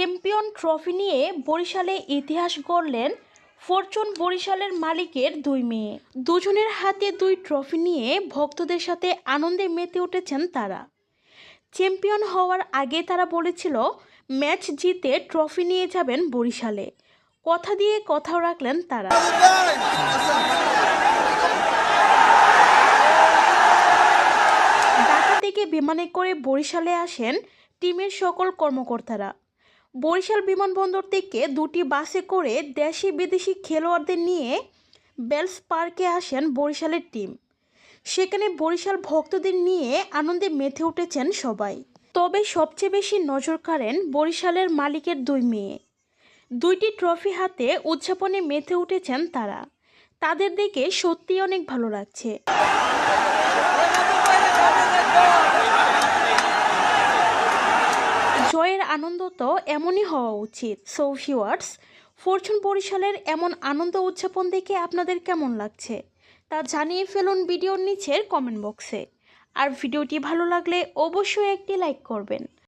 Champion trophy নিয়ে বরিশালে ইতিহাস গড়লেন ফরচুন বরিশালের মালিকের দুই মেয়ে। দুজনের হাতে দুই ট্রফি নিয়ে ভক্তদের সাথে আনন্দে মেতে উঠেছেন তারা। চ্যাম্পিয়ন হওয়ার আগে তারা বলেছিল, ম্যাচ জিতে ট্রফি নিয়ে যাবেন বরিশালে। কথা দিয়ে কথাও রাখলেন তারা। ঢাকা থেকে বিমানে করে বরিশালে আসেন টিমের সকল কর্মকর্তারা। বরিশাল বিমানবন্দর থেকে দুটি বাসে করে দেশি বিদেশি খেলোয়াড়দের নিয়ে বেলস পার্কে আসেন বরিশালের টিম। সেখানে বরিশাল ভক্তদের নিয়ে আনন্দে মেতে উঠেছেন সবাই। তবে সবচেয়ে বেশি নজর কাড়েন বরিশালের মালিকের দুই মেয়ে। দুইটি ট্রফি হাতে উদযাপনে মেতে উঠেছেন তারা। তাদের দেখে সত্যিই অনেক ভালো লাগছে। আনন্দ তো এমনই হওয়া উচিত। সো ভিউয়ার্স ফরচুন বরিশালের এমন আনন্দ উদযাপন দেখে আপনাদের কেমন লাগছে? তা জানিয়ে ফেলুন ভিডিওর নিচের কমেন্ট বক্সে আর ভিডিওটি ভালো লাগলে অবশ্যই একটি লাইক করবেন।